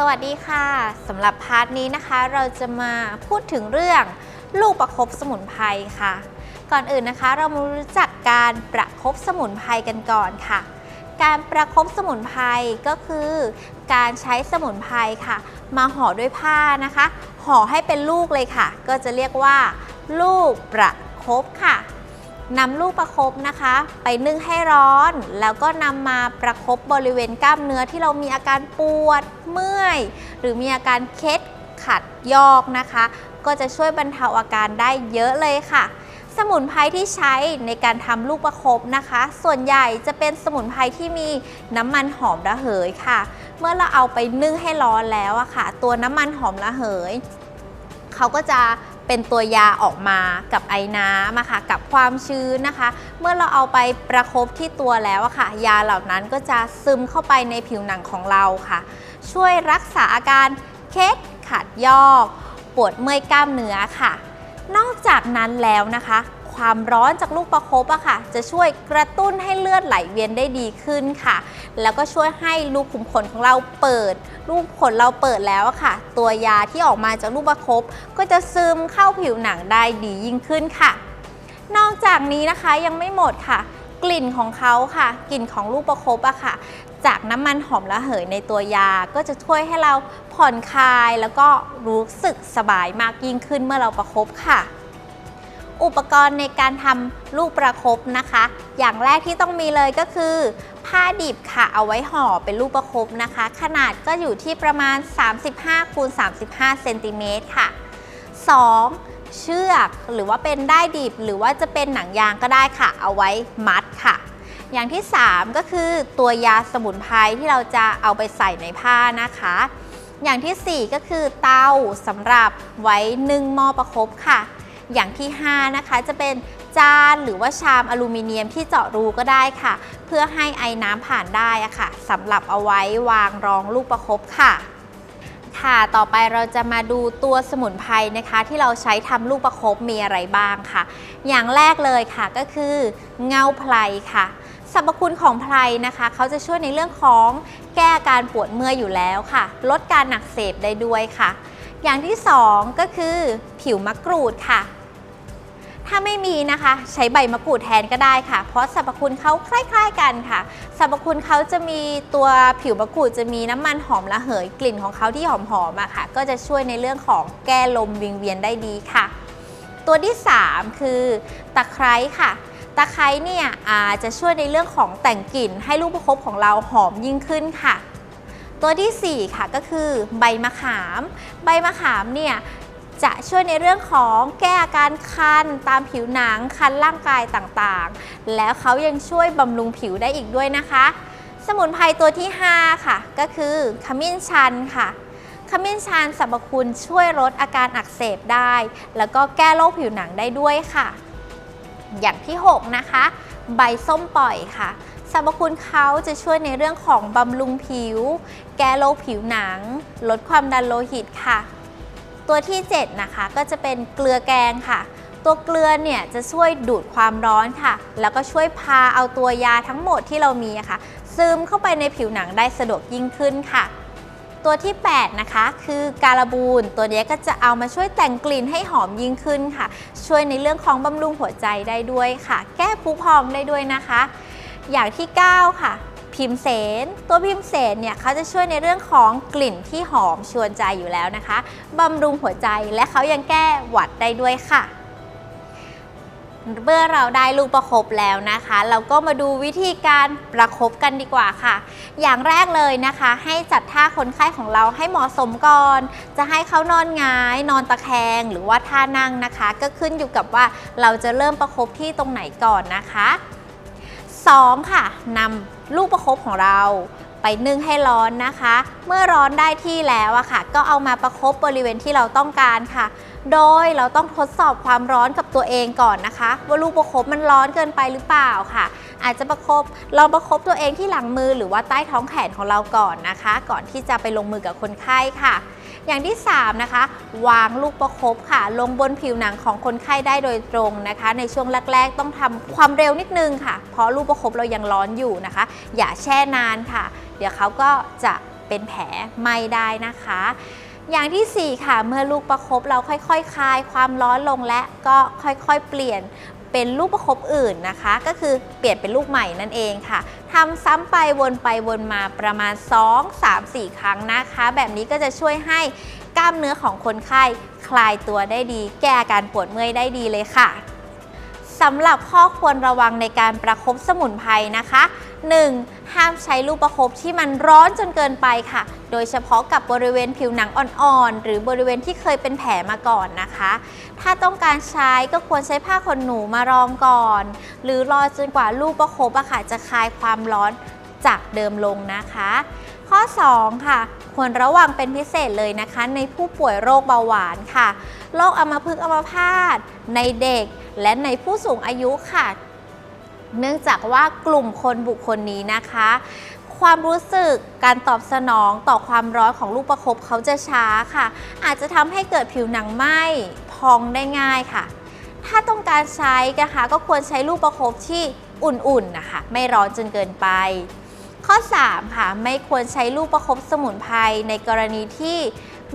สวัสดีค่ะสำหรับพาร์ทนี้นะคะเราจะมาพูดถึงเรื่องลูกประคบสมุนไพรค่ะ ก่อนอื่นนะคะเรามารู้จักการประคบสมุนไพรกันก่อนค่ะ การประคบสมุนไพรก็คือ การใช้สมุนไพรค่ะ มาห่อด้วยผ้านะคะ ห่อให้เป็นลูกเลยค่ะ ก็จะเรียกว่า ลูกประคบค่ะ นำลูกประคบนะคะ ไปนึ่งให้ร้อน แล้วก็นำมาประคบบริเวณกล้ามเนื้อที่เรามีอาการปวดเมื่อย หรือมีอาการเคล็ดขัดยอกนะคะ ก็จะช่วยบรรเทาอาการได้เยอะเลยค่ะ สมุนไพรที่ใช้ในการทำลูกประคบนะคะ ส่วนใหญ่จะเป็นสมุนไพรที่มีน้ำมันหอมระเหยค่ะ เมื่อเราเอาไปนึ่งให้ร้อนแล้วอะค่ะ ตัวน้ำมันหอมระเหยเขาก็จะ เป็นตัวยาออกมากับไอ้น้ำอะค่ะกับความชื้นนะคะ เมื่อเราเอาไปประคบที่ตัวแล้วอะค่ะ ยาเหล่านั้นก็จะซึมเข้าไปในผิวหนังของเราค่ะ ช่วยรักษาอาการเคสขัดยอก ปวดเมื่อยกล้ามเนื้อค่ะ นอกจากนั้นแล้วนะคะ ความร้อนจากลูกประคบอะค่ะ จะช่วยกระตุ้นให้เลือดไหลเวียนได้ดีขึ้นค่ะ แล้วก็ช่วยให้ลูกขุมขนของเราเปิด ลูกขนเราเปิดแล้วอะค่ะ ตัวยาที่ออกมาจากลูกประคบก็จะซึมเข้าผิวหนังได้ดียิ่งขึ้นค่ะ นอกจากนี้นะคะยังไม่หมดค่ะ กลิ่นของเขาค่ะ กลิ่นของลูกประคบอะค่ะจากน้ำมันหอมระเหยในตัวยาก็จะช่วยให้เราผ่อนคลายแล้วก็รู้สึกสบายมากยิ่งขึ้นเมื่อเราประคบค่ะ อุปกรณ์ในการทำลูกประคบนะคะ อย่างแรกที่ต้องมีเลยก็คือ ผ้าดิบค่ะเอาไว้ห่อเป็นลูกประคบนะคะ ขนาดก็อยู่ที่ประมาณ 35คูณ35เซนติเมตรค่ะ 2. เชือกหรือว่าเป็นได้ดิบหรือว่าจะเป็นหนังยางก็ได้ค่ะ เอาไว้มัดค่ะ อย่างที่ 3 ก็คือตัวยาสมุนไพรที่เราจะเอาไปใส่ในผ้านะคะอย่างทีสี่4 ก็คือเตาสำหรับไว้นึ่งหม้อประคบค่ะ อย่างที่ 5 นะคะ จะเป็นจานหรือว่าชามอลูมิเนียมที่เจาะรูก็ได้ค่ะ เพื่อให้ไอ้น้ำผ่านได้อะค่ะสำหรับเอาไว้วางรองลูกประคบค่ะค่ะ ต่อไปเราจะมาดูตัวสมุนไพรนะคะ ที่เราใช้ทำลูกประคบมีอะไรบ้างค่ะ อย่างแรกเลยค่ะก็คือเงาไพรค่ะสรรพคุณของไพรนะคะ เขาจะช่วยในเรื่องของแก้อาการปวดเมื่อยอยู่แล้วค่ะ ลดการหนักเสพได้ด้วยค่ะ อย่างที่สองก็คือผิวมะกรูดค่ะ ถ้าไม่มีนะคะ ใช้ใบมะกรูดแทนก็ได้ค่ะ เพราะสรรพคุณเขาคล้ายๆกันค่ะ สรรพคุณเขาจะมีตัวผิวมะกรูดจะมีน้ำมันหอมระเหยกลิ่นของเขาที่หอมๆอะค่ะ ก็จะช่วยในเรื่องของแก้ลมวิงเวียนได้ดีค่ะ ตัวที่ 3 คือตะไคร้ค่ะตะไคร้เนี่ยอาจจะช่วยในเรื่องของแต่งกลิ่นให้ลูกประคบของเราหอมยิ่งขึ้นค่ะ ตัวทีสี่4 ค่ะก็คือใบมะขาม ใบมะขามเนี่ย จะช่วยในเรื่องของแก้อาการคันตามผิวหนังคันร่างกายต่างๆ แล้วเขายังช่วยบำรุงผิวได้อีกด้วยนะคะ สมุนไพรตัวที่ 5 ค่ะ ก็คือขมิ้นชันค่ะขมิ้นชันสรรพคุณช่วยลดอาการอักเสบได้ แล้วก็แก้โรคผิวหนังได้ด้วยค่ะ อย่างที่ 6 นะคะ ใบส้มปล่อยค่ะสรรพคุณเขาจะช่วยในเรื่องของบำรุงผิว แก้โรคผิวหนัง ลดความดันโลหิตค่ะ ตัวที่ 7 นะคะ ก็จะเป็นเกลือแกงค่ะ ตัวเกลือเนี่ยจะช่วยดูดความร้อนค่ะ แล้วก็ช่วยพาเอาตัวยาทั้งหมดที่เรามีค่ะ ซึมเข้าไปในผิวหนังได้สะดวกยิ่งขึ้นค่ะตัวที่ 8 นะคะ คือการบูนตัวนี้ก็จะเอามาช่วยแต่งกลิ่นให้หอมยิ่งขึ้นค่ะ ช่วยในเรื่องของบำรุงหัวใจได้ด้วยค่ะ แก้ผุพองได้ด้วยนะคะ อย่างที่ 9 ค่ะ พิมเสน ตัวพิมเสนเนี่ยเขาจะช่วยในเรื่องของกลิ่นที่หอมชวนใจอยู่แล้วนะคะบำรุงหัวใจและเขายังแก้หวัดได้ด้วยค่ะเมื่อเราได้ลูกประคบแล้วนะคะ เราก็มาดูวิธีการประคบกันดีกว่าค่ะ อย่างแรกเลยนะคะ ให้จัดท่าคนไข้ของเราให้เหมาะสมก่อน จะให้เขานอนงาย นอนตะแคงหรือว่าท่านั่งนะคะ ก็ขึ้นอยู่กับว่าเราจะเริ่มประคบที่ตรงไหนก่อนนะคะ 2. ค่ะนำลูกประคบของเราไปนึ่งให้ร้อนนะคะ เมื่อร้อนได้ที่แล้วอะค่ะ ก็เอามาประคบบริเวณที่เราต้องการค่ะ โดยเราต้องทดสอบความร้อนกับตัวเองก่อนนะคะ ว่าลูกประคบมันร้อนเกินไปหรือเปล่าค่ะ อาจจะประคบลองประคบตัวเองที่หลังมือหรือว่าใต้ท้องแขนของเราก่อนนะคะ ก่อนที่จะไปลงมือกับคนไข้ค่ะ อย่างที่ 3 นะคะ วางลูกประคบค่ะ ลงบนผิวหนังของคนไข้ได้โดยตรงนะคะ ในช่วงแรกๆ ต้องทำความเร็วนิดนึงค่ะ เพราะลูกประคบเรายังร้อนอยู่นะคะ อย่าแช่นานค่ะ เดี๋ยวเขาก็จะเป็นแผลไม้ได้นะคะอย่างที่ 4 ค่ะ เมื่อลูกประคบเราค่อยๆคคลายความร้อนลงและก็ค่อยๆ เปลี่ยน เป็นลูกประคบอื่นนะคะ ก็คือเปลี่ยนเป็นลูกใหม่นั่นเองค่ะทำซ้ำไปวนไปวนมาประมาณ 2 3 4 ครั้งนะคะ แบบนี้ก็จะช่วยให้กล้ามเนื้อของคนไข้คลายตัวได้ดี แก้อาการปวดเมื่อยได้ดีเลยค่ะ สำหรับข้อควรระวังในการประคบสมุนไพรนะคะ 1. ห้ามใช้ลูกประคบที่มันร้อนจนเกินไปค่ะ โดยเฉพาะกับบริเวณผิวหนังอ่อนๆ หรือบริเวณที่เคยเป็นแผลมาก่อนนะคะ ถ้าต้องการใช้ก็ควรใช้ผ้าขนหนูมารองก่อน หรือรอจนกว่าลูกประคบอะค่ะจะคลายความร้อนจากเดิมลงนะคะ ข้อ 2 ค่ะ ควรระวังเป็นพิเศษเลยนะคะ ในผู้ป่วยโรคเบาหวานค่ะโรคอัมพฤกษ์อัมพาตในเด็ก และในผู้สูงอายุค่ะ เนื่องจากว่ากลุ่มคนบุคคลนี้นะคะ ความรู้สึกการตอบสนองต่อความร้อนของลูกประคบเขาจะช้าค่ะ อาจจะทำให้เกิดผิวหนังไหม้พองได้ง่ายค่ะ ถ้าต้องการใช้นะคะ ก็ควรใช้ลูกประคบที่อุ่นๆนะคะ ไม่ร้อนจนเกินไป ข้อ 3 ค่ะ ไม่ควรใช้ลูกประคบสมุนไพรในกรณีที่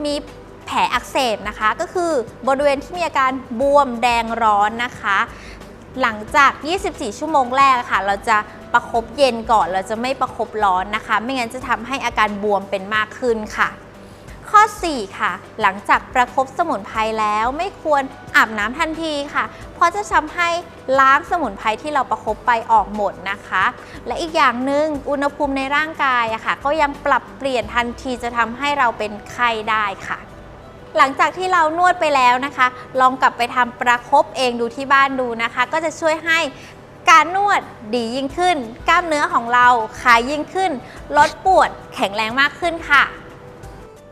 มีแผลอักเสบนะคะ ก็คือบริเวณที่มีอาการบวมแดงร้อนนะคะ หลังจาก 24 ชั่วโมงแรกค่ะ เราจะประคบเย็นก่อน เราจะไม่ประคบร้อนนะคะ ไม่งั้นจะทำให้อาการบวมเป็นมากขึ้นค่ะ ข้อ 4 ค่ะ หลังจากประคบสมุนไพรแล้วไม่ควรอาบน้ำทันทีค่ะ เพราะจะทำให้ล้างสมุนไพรที่เราประคบไปออกหมดนะคะ และอีกอย่างหนึ่งอุณหภูมิในร่างกายอะค่ะ ก็ยังปรับเปลี่ยนทันทีจะทำให้เราเป็นไข้ได้ค่ะหลังจากที่เรานวดไปแล้วนะคะ ลองกลับไปทำประคบเองดูที่บ้านดูนะคะ ก็จะช่วยให้การนวดดียิ่งขึ้น กล้ามเนื้อของเราคลายยิ่งขึ้น ลดปวดแข็งแรงมากขึ้นค่ะ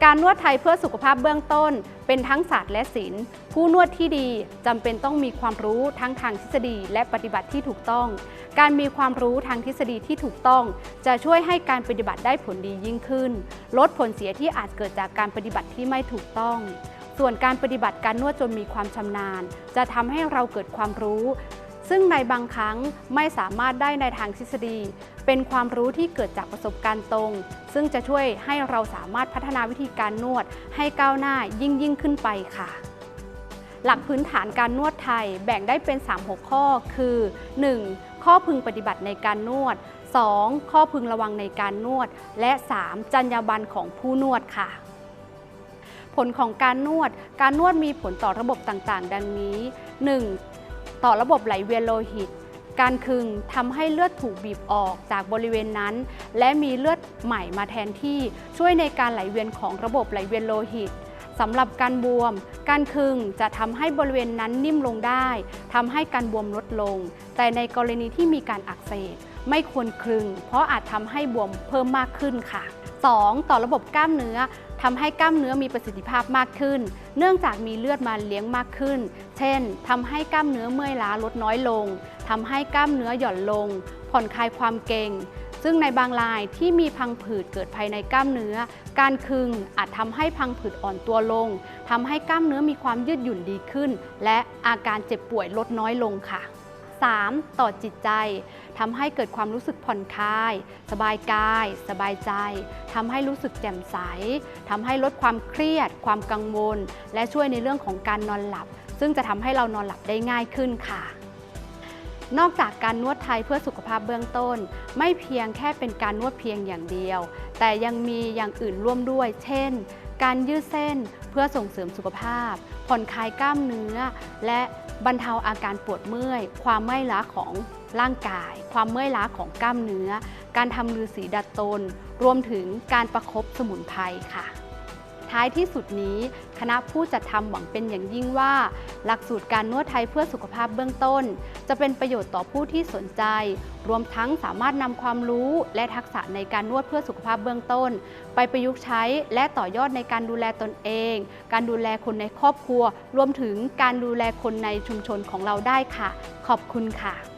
การนวดไทยเพื่อสุขภาพเบื้องต้น เป็นทั้งศาสตร์และศิลป์ผู้นวดที่ดีจำเป็นต้องมีความรู้ทั้งทางทฤษฎีและปฏิบัติที่ถูกต้อง การมีความรู้ทางทฤษฎีที่ถูกต้อง จะช่วยให้การปฏิบัติได้ผลดียิ่งขึ้น ลดผลเสียที่อาจเกิดจากการปฏิบัติที่ไม่ถูกต้อง ส่วนการปฏิบัติการนวดจนมีความชำนาญ จะทำให้เราเกิดความรู้ซึ่งในบางครั้งไม่สามารถได้ในทางทฤษฎี เป็นความรู้ที่เกิดจากประสบการณ์ตรง ซึ่งจะช่วยให้เราสามารถพัฒนาวิธีการนวดให้ก้าวหน้ายิ่งยิ่งขึ้นไปค่ะ หลักพื้นฐานการนวดไทยแบ่งได้เป็น 3 หัวข้อ คือ 1. ข้อพึงปฏิบัติในการนวด 2. ข้อพึงระวังในการนวด และ 3. จรรยาบรรณของผู้นวดค่ะผลของการนวด การนวดมีผลต่อระบบต่างๆ ดังนี้ 1. ต่อระบบไหลเวียนโลหิต การคึงทำให้เลือดถูกบีบออกจากบริเวณนั้น และมีเลือดใหม่มาแทนที่ช่วยในการไหลเวียนของระบบไหลเวียนโลหิตสำหรับการบวม การคึงจะทำให้บริเวณนั้นนิ่มลงได้ทำให้การบวมลดลง แต่ในกรณีที่มีการอักเสบไม่ควรคึง เพราะอาจทำให้บวมเพิ่มมากขึ้นค่ะ 2. ต่อระบบกล้ามเนื้อ ทำให้กล้ามเนื้อมีประสิทธิภาพมากขึ้น เนื่องจากมีเลือดมาเลี้ยงมากขึ้น เช่นทำให้กล้ามเนื้อเมื่อยล้าลดน้อยลงทำให้กล้ามเนื้อหย่อนลง ผ่อนคลายความเกร็งซึ่งในบางรายที่มีพังผืดเกิดภายในกล้ามเนื้อ การคึงอาจทำให้พังผืดอ่อนตัวลงทำให้กล้ามเนื้อมีความยืดหยุ่นดีขึ้น และอาการเจ็บป่วยลดน้อยลงค่ะ 3. ต่อจิตใจทำให้เกิดความรู้สึกผ่อนคลาย สบายกาย สบายใจทำให้รู้สึกแจ่มใสทำให้ลดความเครียด ความกังวล และช่วยในเรื่องของการนอนหลับ ซึ่งจะทำให้เรานอนหลับได้ง่ายขึ้นค่ะนอกจากการนวดไทยเพื่อสุขภาพเบื้องต้น ไม่เพียงแค่เป็นการนวดเพียงอย่างเดียว แต่ยังมีอย่างอื่นร่วมด้วย เช่น การยืดเส้นเพื่อส่งเสริมสุขภาพ ผ่อนคลายกล้ามเนื้อ และบรรเทาอาการปวดเมื่อย ความเมื่อยล้าของร่างกาย ความเมื่อยล้าของกล้ามเนื้อ การทำลือสีดัดตน รวมถึงการประคบสมุนไพรค่ะ ท้ายที่สุดนี้ คณะผู้จัดทำหวังเป็นอย่างยิ่งว่า หลักสูตรการนวดไทยเพื่อสุขภาพเบื้องต้น จะเป็นประโยชน์ต่อผู้ที่สนใจ รวมทั้งสามารถนำความรู้และทักษะในการนวดเพื่อสุขภาพเบื้องต้น ไปประยุกต์ใช้และต่อยอดในการดูแลตนเอง การดูแลคนในครอบครัว รวมถึงการดูแลคนในชุมชนของเราได้ค่ะ ขอบคุณค่ะ